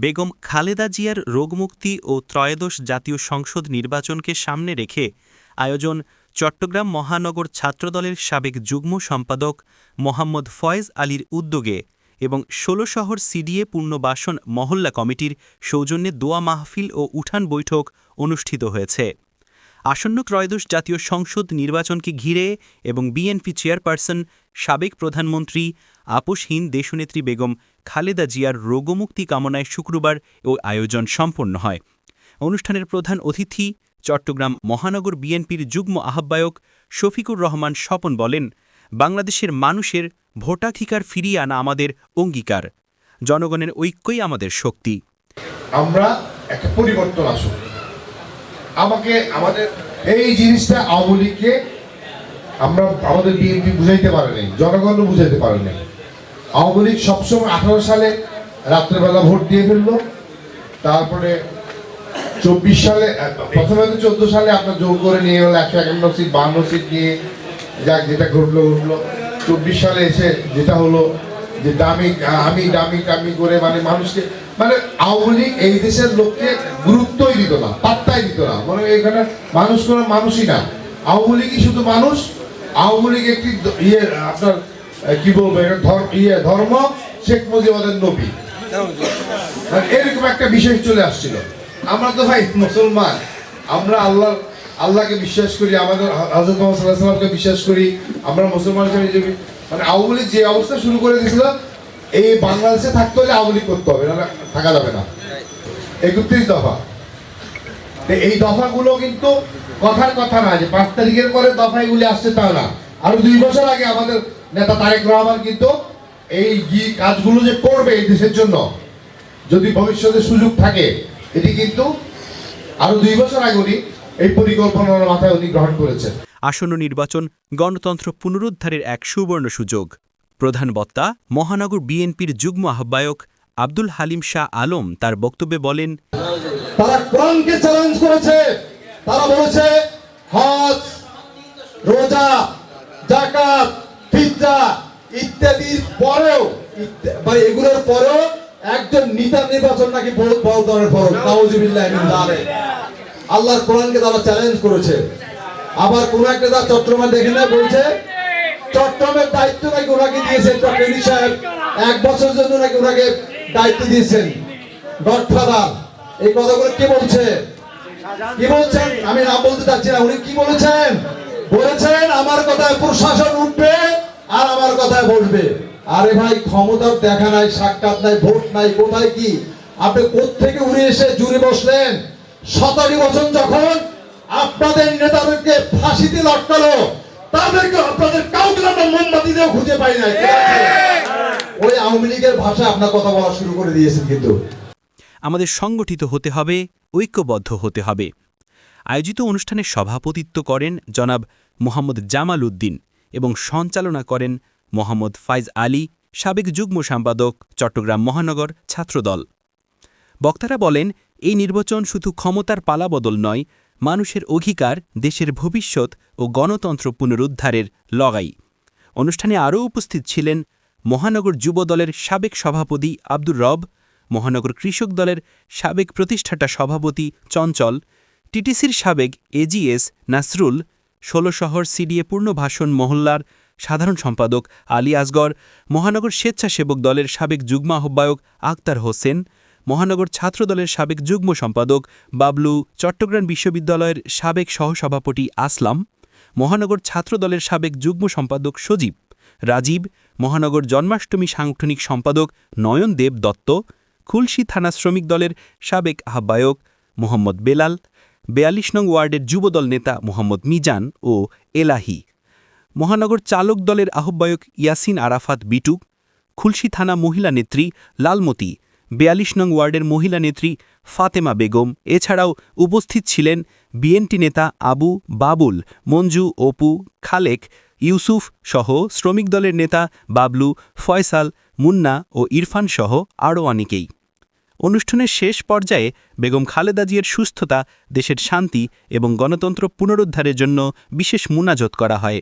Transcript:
বেগম খালেদা জিয়ার রোগমুক্তি ও ত্রয়োদশ জাতীয় সংসদ নির্বাচনকে সামনে রেখে আয়োজন চট্টগ্রাম মহানগর ছাত্রদলের সাবেক যুগ্ম সম্পাদক মোহাম্মদ ফয়েজ আলীর উদ্যোগে এবং ষোলশহর সিডিএ পূর্ণবাসন মহল্লা কমিটির সৌজন্যে দোয়া মাহফিল ও উঠান বৈঠক অনুষ্ঠিত হয়েছে। আসন্ন ত্রয়োদশ জাতীয় সংসদ নির্বাচনকে ঘিরে এবং বিএনপি চেয়ারপারসন, সাবেক প্রধানমন্ত্রী আপোষহীন দেশনেত্রী বেগম খালেদা জিয়ার রোগমুক্তি কামনায় শুক্রবার ও আয়োজন সম্পন্ন হয়। অনুষ্ঠানের প্রধান অতিথি চট্টগ্রাম মহানগর বিএনপির যুগ্ম আহ্বায়ক শফিকুর রহমান স্বপন বলেন, বাংলাদেশের মানুষের ভোটাধিকার ফিরিয়ে আনা আমাদের অঙ্গীকার। জনগণের ঐক্যই আমাদের শক্তি। আমরা একটা পরিবর্তন আসুক। আমাকে, আমাদের, এই জিনিসটা আওয়ামী আমরা, আমাদের বিএনপি বুঝাইতে পারে নাই, জনগণও বুঝাইতে পারেনি আওয়ামী লীগ সবসময় আঠারো সালে রাত্রেবেলা ভোট দিয়ে ফেলল, তারপরে চব্বিশ সালে প্রথমে তো চোদ্দ সালে আপনার জোর করে নিয়ে গেল, একশো একান্ন সিট বান্ন সিট নিয়ে যাক যেটা ঘটলো ঘটলো। চব্বিশ সালে এসে যেটা হলো যে দামি, আমি দামি টামি করে মানে মানুষকে মানে আওয়ামী লীগ এই দেশের লোককে গুরুত্বই দিত না পাত্তাই দিত না। মানে এখানে মানুষ কোনো মানুষই না। আওয়ামী লীগই শুধু মানুষ। আওয়ামী লীগ একটি ইয়ে আপনার কি বলব এটা ধর- ইয়ে ধর্ম, শেখ মুজিবাদের নবী। মানে এরকম একটা বিষয় চলে আসছিল। আমরা তো ভাই মুসলমান। আমরা আল্লাহ, আল্লাহকে বিশ্বাস করি, আমাদের হজরত মোহাম্মদ সাল্লাহ সাল্লামকে বিশ্বাস করি। আমরা মুসলমান হিসেবে মানে আওয়ামী যে অবস্থা শুরু করে দিয়েছিল, এই বাংলাদেশে থাকতে হলে আওয়ামী করতে হবে না থাকা যাবে না। একত্রিশ দফা। এই দফাগুলো কিন্তু কথার কথা না, যে পাঁচ তারিখের পরে দফা এগুলি আসছে তা না। আরও দুই বছর আগে আমাদের নেতা তারেক রহমান কিন্তু এই কাজগুলো যে করবে এই দেশের জন্য, যদি ভবিষ্যতে সুযোগ থাকে, এটি কিন্তু আরও দুই বছর আগে উনি এই পরিকল্পনার মাথায় উনি গ্রহণ করেছেন। আসন্ন নির্বাচন গণতন্ত্র পুনরুদ্ধারের এক সুবর্ণ সুযোগ। প্রধান বক্তা, মহানগর বিএনপির যুগ্ম আহ্বায়ক আব্দুল হালিম শাহ আলম তার বক্তব্যে বলেন, তারা কোরআনকে চ্যালেঞ্জ করেছে। তারা বলেছে, হজ, রোজা জাকাত ফিতরা ইত্যাদির পরেও বা এগুলোর পরেও একজন নেতা নির্বাচন নাকি বহুত বড় ধরনের ফরজ নাউজুবিল্লাহ আল্লাহর কোরআনকে তারা চ্যালেঞ্জ করেছে। আবার কোন একটা তার চট্টগ্রামে দেখে না, বলছে, চট্টগ্রামের দায়িত্ব নাকি ওনাকে দিয়েছেন? চট্টগ্রামী সাহেব, এক বছর জন্য নাকি ওনাকে দায়িত্ব দিয়েছেন। গডফাদার, এই কথাগুলো কে বলছে? কি বলছেন? আমি নাম বলতে চাচ্ছি না, উনি কি বলেছেন? বলেছেন, আমার কথায় প্রশাসন উঠবে আর আমার কথায় বসবে। আরে ভাই ক্ষমতার দেখা নাই, সাক্ষাৎ নাই, ভোট নাই, কোথায় কি? আপনি কোত্থেকে উড়ে এসে জুড়ে বসলেন? সতেরো বছর যখন আপনাদের নেতাদেরকে ফাঁসিতে লটকালো। তাদেরকে আপনাদের কাউকে আমরা মোমবাতি দিয়েও খুঁজে পাই নাই। ওই আওয়ামী লীগের ভাষায় আপনার কথা বলা শুরু করে দিয়েছেন কিন্তু। আমাদের সংগঠিত হতে হবে ঐক্যবদ্ধ হতে হবে। আয়োজিত অনুষ্ঠানে সভাপতিত্ব করেন জনাব মোহাম্মদ জামাল উদ্দিন এবং সঞ্চালনা করেন মোহাম্মদ ফাইজ আলী সাবেক যুগ্ম সম্পাদক চট্টগ্রাম মহানগর ছাত্রদল। বক্তারা বলেন এই নির্বাচন শুধু ক্ষমতার পালাবদল নয় মানুষের অধিকার, দেশের ভবিষ্যৎ ও গণতন্ত্র পুনরুদ্ধারের লগাই অনুষ্ঠানে আরও উপস্থিত ছিলেন মহানগর যুব দলের সাবেক সভাপতি আব্দুর রব, মহানগর কৃষক দলের সাবেক প্রতিষ্ঠাতা সভাপতি চঞ্চল, টিটিসির সাবেক এজিএস নাসরুল ষোলশহর সিডিএ পূর্ণভাষণ মহল্লার সাধারণ সম্পাদক আলী আসগর, মহানগর স্বেচ্ছাসেবক দলের সাবেক যুগ্ম আহ্বায়ক আক্তার হোসেন মহানগর ছাত্রদলের সাবেক যুগ্ম সম্পাদক বাবলু চট্টগ্রাম বিশ্ববিদ্যালয়ের সাবেক সহসভাপতি আসলাম, মহানগর ছাত্রদলের সাবেক যুগ্ম সম্পাদক সজীব, রাজীব, মহানগর জন্মাষ্টমী সাংগঠনিক সম্পাদক নয়ন দেব দত্ত, খুলশী থানা শ্রমিক দলের সাবেক আহ্বায়ক মোহাম্মদ বেলাল, বেয়াল্লিশ নং ওয়ার্ডের যুবদল নেতা মোহাম্মদ মিজান ও এলাহি, মহানগর চালক দলের আহ্বায়ক ইয়াসিন আরাফাত বিটু, খুলশী থানা মহিলা নেত্রী লালমতি বেয়াল্লিশ নং ওয়ার্ডের মহিলা নেত্রী ফাতেমা বেগম। এছাড়াও উপস্থিত ছিলেন বিএনটি নেতা আবু বাবুল, মঞ্জু, অপু, খালেক, ইউসুফ সহ শ্রমিক দলের নেতা বাবলু, ফয়সাল, মুন্না ও ইরফান সহ আরও অনেকেই। অনুষ্ঠানের শেষ পর্যায়ে বেগম খালেদা জিয়ার সুস্থতা, দেশের শান্তি এবং গণতন্ত্র পুনরুদ্ধারের জন্য বিশেষ মুনাজত করা হয়।